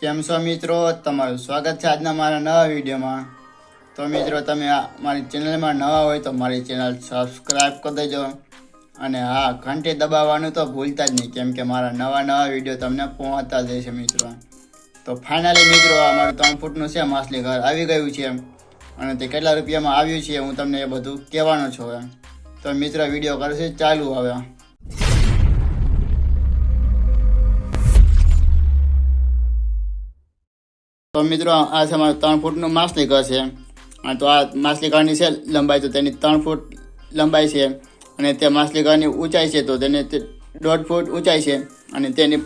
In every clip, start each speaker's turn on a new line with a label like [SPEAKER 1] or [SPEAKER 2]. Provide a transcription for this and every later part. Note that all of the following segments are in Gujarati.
[SPEAKER 1] કેમ છો મિત્રો? તમારું સ્વાગત છે આજના મારા નવા વિડીયોમાં. તો મિત્રો, તમે મારી ચેનલમાં નવા હોય તો મારી ચેનલ સબસ્ક્રાઈબ કરી દેજો અને હા, ઘંટી દબાવવાનું તો ભૂલતા જ નહીં, કેમ કે મારા નવા નવા વીડિયો તમને પહોંચતા જ છે મિત્રો. તો ફાઇનલી મિત્રો, આ મારું ત્રણ ફૂટનું છે, માછલી ઘર આવી ગયું છે અને તે કેટલા રૂપિયામાં આવ્યું છે હું તમને એ બધું કહેવાનો છું તો મિત્રો, વીડિયો કરશે ચાલુ હવે. તો મિત્રો, આ છે મારું ત્રણ ફૂટનું માછલી ઘર છે તો આ માછલી ઘરની છે લંબાઈ, તો તેની ત્રણ ફૂટ લંબાઈ છે. અને તે માછલી ઘરની ઊંચાઈ છે, તો તેને દોઢ ફૂટ ઊંચાઈ છે. અને તેની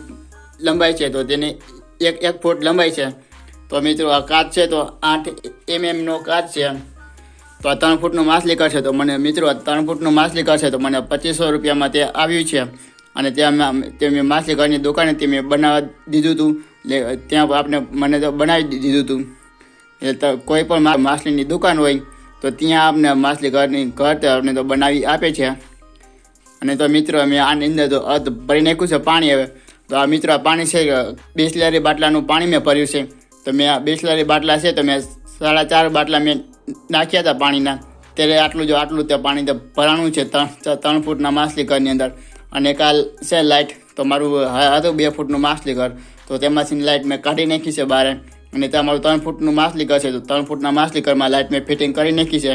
[SPEAKER 1] લંબાઈ છે, તો તેની એક એક ફૂટ લંબાઈ છે. તો મિત્રો, આ કાચ છે, તો આઠ એમએમનો કાચ છે. તો આ ત્રણ ફૂટનું માછલી ઘર છે, તો મને મિત્રો ત્રણ ફૂટનું માછલી ઘર છે, તો મને પચીસો રૂપિયામાં તે આવ્યું છે. અને ત્યાં તે મેં માછલી ઘરની દુકાને તે મેં બનાવવા દીધું હતું. એટલે ત્યાં આપણે મને તો બનાવી દીધું હતું એટલે કોઈ પણ માછલીની દુકાન હોય, તો ત્યાં આપણે માછલી ઘરની ઘર આપણે તો બનાવી આપે છે. અને તો મિત્રો મેં આની અંદર તો અર્ધ ભરી નાખ્યું છે પાણી હવે. તો આ મિત્રો પાણી છે, બેસલારી બાટલાનું પાણી મેં ભર્યું છે. તો મેં આ બેસલારી બાટલા છે, તો મેં સાડા ચાર બાટલા મેં નાખ્યા હતા પાણીના. ત્યારે આટલું જો આટલું તે પાણી તો ભરાણું છે, ત્રણ ત્રણ ફૂટના માછલી ઘરની અંદર. અને કાલ છે લાઇટ તો મારું હતું બે ફૂટનું માછલી ઘર તો તેમાંથી લાઇટ મેં કાઢી નાખી છે બહાર. અને ત્યાં મારું ત્રણ ફૂટનું માછલી ઘર છે, તો ત્રણ ફૂટના માછલી ઘરમાં લાઇટ મેં ફિટિંગ કરી નાખી છે.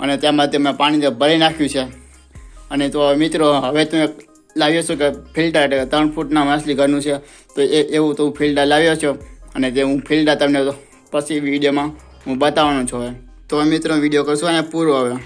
[SPEAKER 1] અને તેમાં તે મેં પાણી ભરી નાખ્યું છે. અને તો મિત્રો, હવે તમે લાવ્યો છું કે ફિલ્ટર ત્રણ ફૂટના માછલી ઘરનું છે. તો એ એવું તો હું ફિલ્ટર લાવ્યો છું. અને તે હું ફિલ્ટર તમને પછી વિડીયોમાં હું બતાવવાનું છું હવે. તો મિત્રો, વીડિયો કરશું અને પૂરો હવે.